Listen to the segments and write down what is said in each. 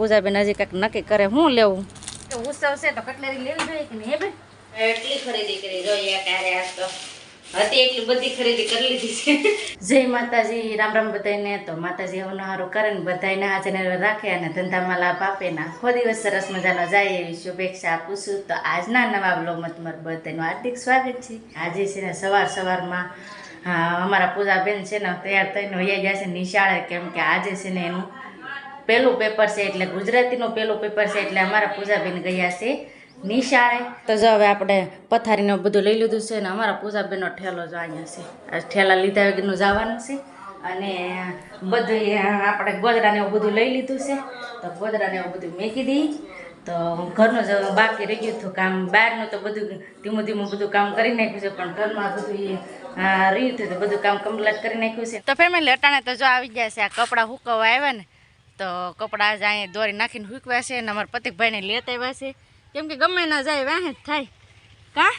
પૂજાબેન હજી કંઈક નક્કી કરે હું લેવું? ઉત્સવ છે તો કટલેરી લેવી જોઈએ કે નહીં હે બેન? એટલી ખરીદી કરી જોઈએ ક્યારે આજ તો. હતી એટલી બધી ખરીદી કરી લીધી છે. જય માતાજી રામ રામ બધાને તો માતાજી હવે હારું કરે ને બધાને હાજર રાખે અને ધંધામાં લાભ આપે ને આખો દિવસ સરસ મજાનો જાય એવી શુભેચ્છા આપું છું. તો આજના નવા બ્લોગમાં તમારું બધાનું હાર્દિક સ્વાગત છે. આજે છે ને સવાર સવારમાં હા અમારા પૂજાબેન છે ને તૈયાર થઈને વહી ગયા છે નિશાળે. કેમ કે આજે છે ને એનું પહેલું પેપર છે એટલે ગુજરાતીનું પહેલું પેપર છે એટલે અમારા પૂજાબેન ગયા છે નિશાળે. તો જો હવે આપણે પથારીને બધું લઈ લીધું છે અને અમારા પૂજાબેનનો ઠેલો જો અહીંયા છે. આ ઠેલા લીધા વગરનું જવાનું છે. અને બધું આપણે ગોદરાને એવું બધું લઈ લીધું છે. તો ગોદરાને એવું બધું મેકી દઈ તો ઘરનું જ બાકી રહી ગયું હતું કામ. બહારનું તો બધું ધીમું ધીમું બધું કામ કરી નાખ્યું છે, પણ ઘરમાં બધું રહ્યું હતું બધું કામ કમ્પ્લીટ કરી નાખ્યું છે. તો ફેમિલી અટાણે તો જો આવી ગયા છે, આ કપડાં હુકવા આવ્યા ને તો કપડાં જ અહીંયા દોરી નાખીને હુકવ્યા છે અને અમારા પતિકભાઈને લેતા આવ્યા છે. કેમ કે ગમે ના જાય વાહે જ થાય. કા?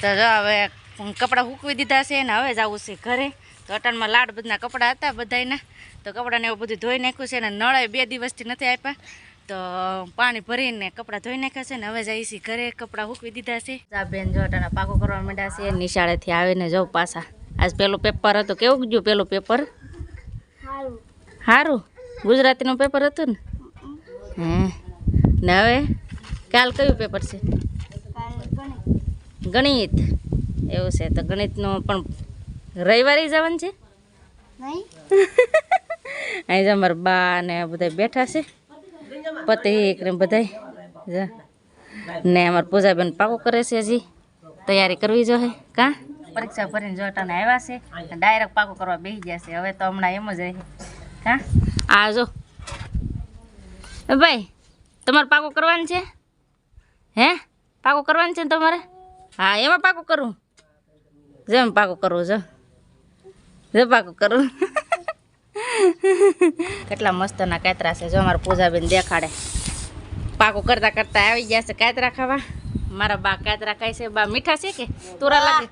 તો જો હવે કપડાં હૂકવી દીધા છે ને હવે જવું છે ઘરે. તો અટાણમાં લાડ બધના કપડાં હતા બધાયના. તો કપડાને એવું બધું ધોઈ નાખ્યું છે ને નળે બે દિવસથી નથી આપ્યા. તો પાણી ભરીને કપડાં ધોઈ નાખ્યા છે ને હવે જઈએ છીએ ઘરે કપડાં હૂકવી દીધા છે. આ બેન જો અટાણા પાકો કરવા માંડ્યા છે નિશાળેથી આવીને જાઉં પાછા. આજ પેલું પેપર હતું. કેવું ગયું પેલું પેપર? સારું ગુજરાતીનું પેપર હતું ને? હે ને હવે કાલ કયું પેપર છે? ગણિત. એવું છે તો ગણિતનું પણ રવિવારે જવાનું છે? અહીં જ અમારા બા ને બધા બેઠા છે. પતિક ને બધા ને અમારા પૂજાબેન પાકો કરે છે હજી. તૈયારી કરવી જોઈએ. કાં? પરીક્ષા ભરીને જોટાને આવ્યા છે. ડાયરેક્ટ પાકો કરવા બેસી ગયા છે. હવે તો હમણાં એમ જ રહે. કાં? આ જો. એ ભાઈ તમારે પાકો કરવાનું છે? હે? પાકો કરવાનું છે ને તમારે? હા એમાં પાકો કરું. જેમ પાકો કરવું જો જો પાકો કરું. કેટલા મસ્તના કાતરા છે જો અમારા પૂજાબેન દેખાડે. પાકો કરતા કરતા આવી ગયા છે કાતરા ખાવા. મારા બા કાતરા ખાય છે. બા મીઠા છે કે? તુરા લાગે?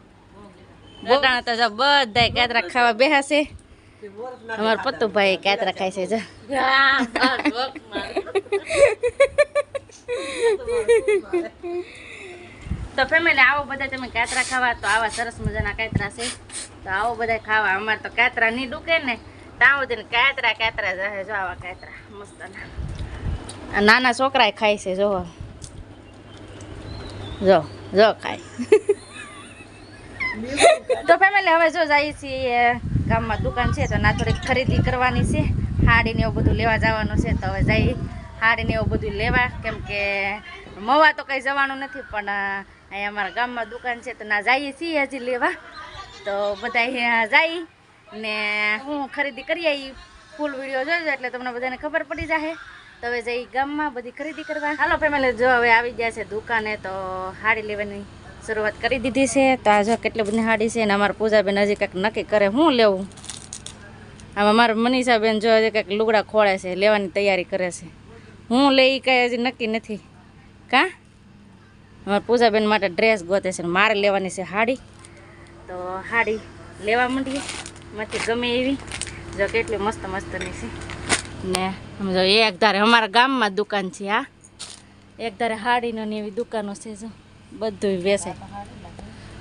ગોટાણા તો બધા કાતરા ખાવા બેહા છે. અમારા પત્તુભાઈ કાતરા ખાય છે જો. તો ફેમિલી આવો બધા તમે કાતરા ખાવા તો આવા સરસ મજાના કાતરા છે. તો આવો બધા ખાવા. અમારે તો કાતરા નહીં ડૂકે ને ત્યાં સુધી કાતરા કાતરા રહે જો આવા કાતરા મસ્તના. આ નાના છોકરાએ ખાય છે જો. જો જો ખાય. તો ફેમિલી હવે જો જાય છીએ ગામમાં દુકાન છે તો ના થોડીક ખરીદી કરવાની છે. હાડીને એવું બધું લેવા જવાનું છે તો હવે જઈ હાડીને એવું બધું લેવા. કેમ કે મવા તો કંઈ જવાનું નથી પણ અહીંયા અમારા ગામમાં દુકાન છે તો ના જઈએ છીએ હજી લેવા. તો બધા અહીંયા જઈ ને હું ખરીદી કરી આવી ફૂલ વીડિયો જોજો એટલે તમને બધાને ખબર પડી જશે તો હવે જઈ ગામમાં બધી ખરીદી કરવા. હાલો ફેમિલી, જો હવે આવી ગયા છે દુકાને તો હાડી લેવાની શરૂઆત કરી દીધી છે. તો આ જો કેટલી બધી હાડી છે અને અમારા પૂજાબેન હજી કંઈક નક્કી કરે શું લેવું? આમ મારા મનીષાબેન જો હજી કંઈક લુગડા ખોળે છે, લેવાની તૈયારી કરે છે. હું લે એ કાંઈ હજી નક્કી નથી. કા? અમારા પૂજાબેન માટે ડ્રેસ ગોતે છે મારે લેવાની છે હાડી. તો હાડી લેવા માંડીએ. માંથી ગમે એવી. જો કેટલી મસ્ત મસ્તની છે. ને સમજો એક ધારે અમારા ગામમાં દુકાન છે આ એક ધારે હાડીનો ને એવી દુકાનો છે જો. બધું બેસે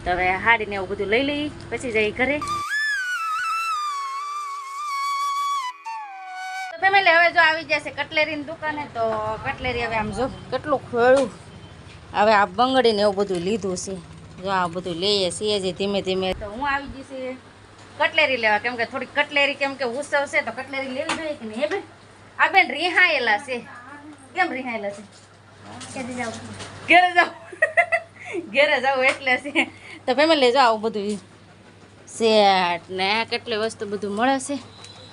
તો હવે હાડીને એવું બધું લઈ લઈ, પછી જઈ ઘરે. ફેમિલી, હવે જો આવી જશે કટલેરીની દુકાને, તો કટલેરી હવે આમ જો કેટલું ખોળ્યું. હવે આ બંગડીને એવું બધું લીધું છે. જો આ બધું લઈએ છીએ જે ધીમે ધીમે. તો હું આવી જઈશ કટલેરી લેવા. કેમ કે થોડી કટલેરી કેમ કે ઉત્સવ છે તો કટલેરી લેવી જોઈએ કે નહીં? બેન આ બેન રિહાયેલા છે. કેમ રિહાયેલા છે? ઘેરે જાવ ઘેરે જાવ એટલે છે. તો ફેમિલી જો આવું બધું સેટ ને કેટલી વસ્તુ બધું મળે છે?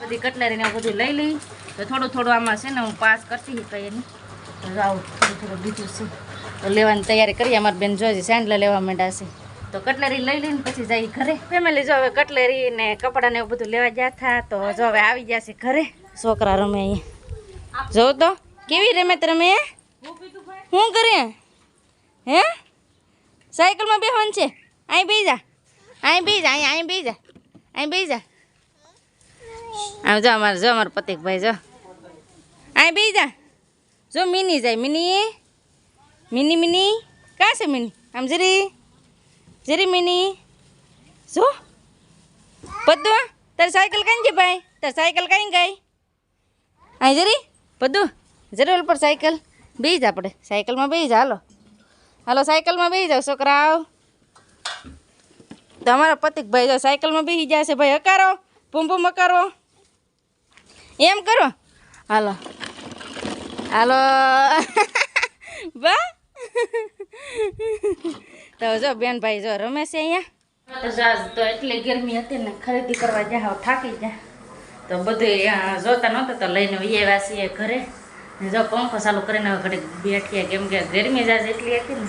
બધી કટલેરીને આવું બધું લઈ લઈ. તો થોડું થોડું આમાં છે ને હું પાસ કરતી કઈ નહીં તો થોડું થોડું બીજું છે. તો લેવાની તૈયારી કરીએ. અમારી બેન જોઈએ સેન્ડલ લેવા માંડ્યા છે. તો કટલેરી લઈ લઈને પછી જઈ ઘરે. ફેમિલી જો હવે કટલેરી ને કપડાં ને એવું બધું લેવા ગયા હતા તો જો હવે આવી ગયા છે ઘરે. છોકરા રમે અહીંયા. જો તો કેવી રમે રમે શું કરે હે? સાયકલમાં બેહવાનું છે. અહીં બેસી જા. અહીં બેસી જા, અહીં અહીં બેસી જા. અહીં બેસી જા. આમ જો અમારે, જો અમારો પતિકભાઈ, જો. અહીં બે જા. જો મિની જાય, મિની. Mini mini. કાં છે મિની? આમ જરી. જરી મિની. જો. પદ્દુ તારી સાયકલ કઈ છે ભાઈ? તારી સાયકલ કઈ ગઈ? અહીં જરી. પદ્દુ, જરૂર પર સાયકલ. બેસી જા આપણે. સાયકલમાં બેસી જા, હાલો. હાલો, સાયકલમાં બેસી જાઓ, છોકરાઓ. તમારા પતિકભાઈ જો સાયકલમાં બેસી જશે ભાઈ, હકારો પૂમ પૂમ હકારો એમ કરો. હાલો. હાલો. બા. તો જો બેન ભાઈ જો રમે છે અહીંયા. તો એટલી ગરમી હતી ને, ખરીદી કરવા જા થાકી જા તો બધું જોતા નહોતા, તો લઈને છીએ ઘરે. જો પંખો ચાલુ કરીને હવે ઘડીક બેઠીએ કેમ કે ગરમી જાજ એટલી હતી ને.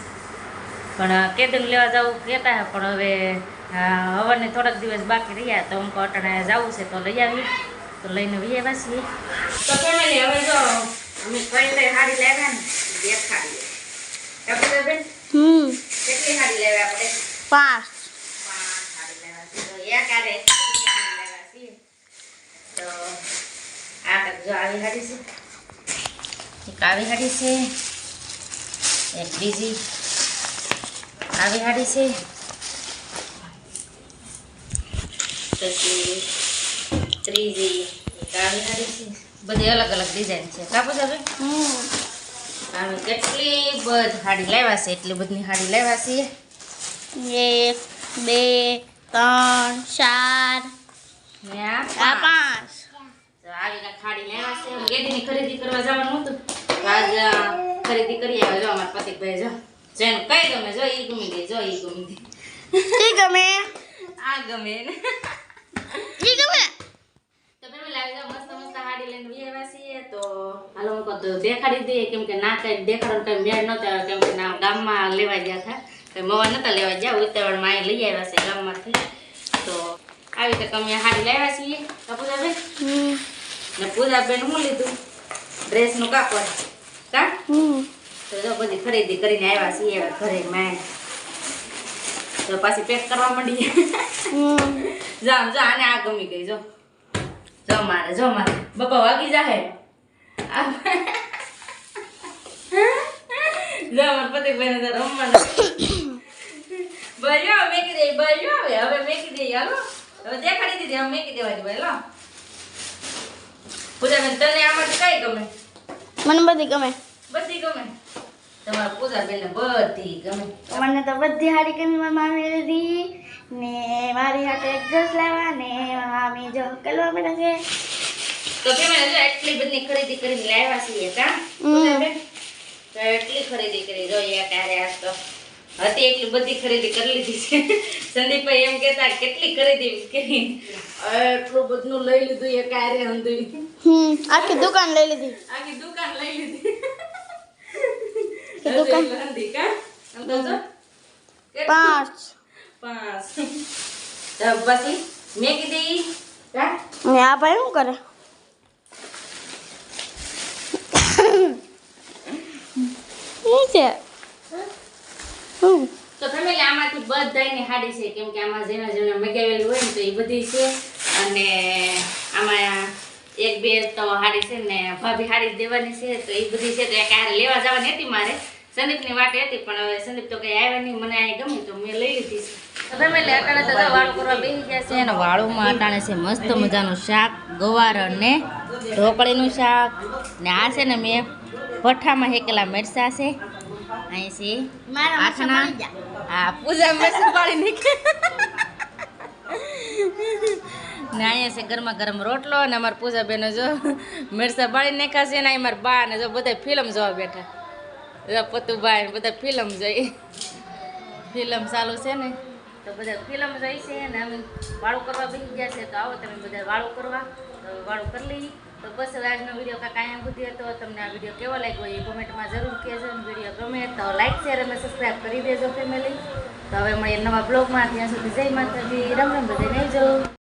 પણ કેદન લેવા જવું કહેતા પણ હવે હવાને થોડાક દિવસ બાકી રહ્યા તો અમુક અટાણે જવું છે તો લઈ આવી તો લઈને વીએ પાછી તો ફેમિલી હવે જો અમે કઈ કઈ હાડી લેવા ને દેખાડીએ આપણે બેન? હમ. કેટલી હાડી લાવ્યા આપણે પાંચ. પાંચ હાડી લેવા છે તો એક આરે તો આ તક જો આવી હાડી છે. એક આવી હાડી છે એક બીજી આવી હાડી છે. પછી ત્રીજી એક આવી હાડી છે. બધી અલગ અલગ ડિઝાઇન છે. કાપુ સાહેબ હમ કેટલી બધી હાડી લાવ્યા છે? એટલી બધી હાડી લાવ્યા છીએ એક બે ત્રણ ચાર. પાંચ. આવી લાવ્યા છે. ખરીદી કરવા જવાનું હતું. આજ ખરીદી કરી આવ્યા. જો અમારા પતિકભાઈ જો. જેનું કઈ ગમે? જો ઈ ગમી ગઈ જો ઈ ગમી ગઈ ઈ ગમે? આ ગમે. ને ઈ ગમે? તો તમે લાવી મસ્ત મસ્ત હાડી લઈને વી આવ્યા છીએ તો હાલો હું કહું તો દેખાડી દઈએ કેમ કે ના કઈ દેખાડો કઈ મેળ નહોતો આવ્યો કેમ કે ના ગામમાં લેવા ગયા હતા. કઈ મવા નતા લેવા ગયા ઉત્તરાયણમાં અહીં લઈ આવ્યા છે ગામમાંથી. તો આવી રીતે અમે હાડી લાવ્યા છીએ. કપૂરાબેન હમ. ને પૂજાબેન શું લીધું? ડ્રેસનું કાપડ. કા તો જો બધી ખરીદી કરીને આવ્યા છીએ ઘરે મેં. તો પાછી પેક કરવા માંડીએ. હમ. જો આને આ ગમી ગઈ જો. જો મારે જો મારે. બપા વાગી જાહે. જો મારા પતિ ભાઈને તો રમવાનું. બળ્યો મેકી દે બળ્યો હવે હવે મેકી દે હાલો. હવે દેખાડી દીધી હવે મેકી દેવાની ભાઈ લો. પૂજાબેન તને આમાં કઈ ગમે? મને બધી ગમે. બધી ગમે. તમારા પૂજાબેનને બધી ગમે. મને તો બધી હાડી ગમી મારી મામી ને મારી હાથે એક ડ્રેસ લાવ્યા ને મામી જો કલવા પડે છે. તો કેમ જો એટલી બધી ખરીદી કરીને લાવ્યા છીએ કા? એટલી ખરીદી કરી જોઈએ ત્યારે આજ તો. હતી એટલી બધી ખરીદી કરી લીધી છે. સંદીપભાઈ એમ કહેતા કેટલી ખરીદી કરી? એટલું બધું લઈ લીધું એ કાર્ય હંધી. હમ આખી દુકાન લઈ લીધી. આખી દુકાન લઈ લીધી. દુકાન? હંધી કા? પાંચ. પાંચ. તો પછી મેં કીધી કા? ને આ ભાઈ શું કરે? શું છે. શું? તો ફેમિલી આમાંથી બધાયની હાડી છે. કેમ કે આમાં જેના જેને મગાવેલી હોય ને તો એ બધી છે. અને આમાં એક બે તો હાડી છે ને ભાભી હાડી જ દેવાની છે. તો એ બધી છે તો એક હારે લેવા જવાની હતી મારે. સંદીપની વાટે હતી પણ હવે સંદીપ તો કંઈ આવ્યા નહીં. મને અહીં ગમી તો મેં લઈ લીધી છે. તો ફેમિલી અટાણે તો વાળું કરવા બેસી ગયા છે. અને વાળુંમાં અટાણે છે મસ્ત મજાનું શાક ગવાર અને ઢોકળીનું શાક. ને આ છે ને મેં ભઠ્ઠામાં હેકેલા મરચા છે. અહીં છે મારા આઠના હા પૂજા મેં સંભાળી નીકળી. ને અહીંયા છે ગરમા ગરમ રોટલો અને અમારા પૂજા બેનો જો મિરસા બાળી નાખાશે ને અમારા બા ને જો બધા ફિલ્મ જોવા બેઠા. જો પતુભાઈ ને બધા ફિલ્મ જોઈ. ફિલ્મ ચાલુ છે ને તો બધા ફિલ્મ જોઈ છે ને અમે વાળું કરવા બેસી ગયા છે તો આવો તમે બધા વાળું કરવા. તો વાળું કરી લઈએ. તો બસ હવે આજનો વીડિયો કાંઈ કાંઈ સુધી હતો. તમને આ વીડિયો કેવો લાગ્યો એ કોમેન્ટમાં જરૂર કહેજો. વીડિયો ગમે તો લાઈક, શેર અને સબસ્ક્રાઈબ કરી દેજો ફેમિલી તો હવે મળીએ નવા બ્લોગમાં. ત્યાં સુધી જય માતાજી. રમ રમ બધે નહીં જવું.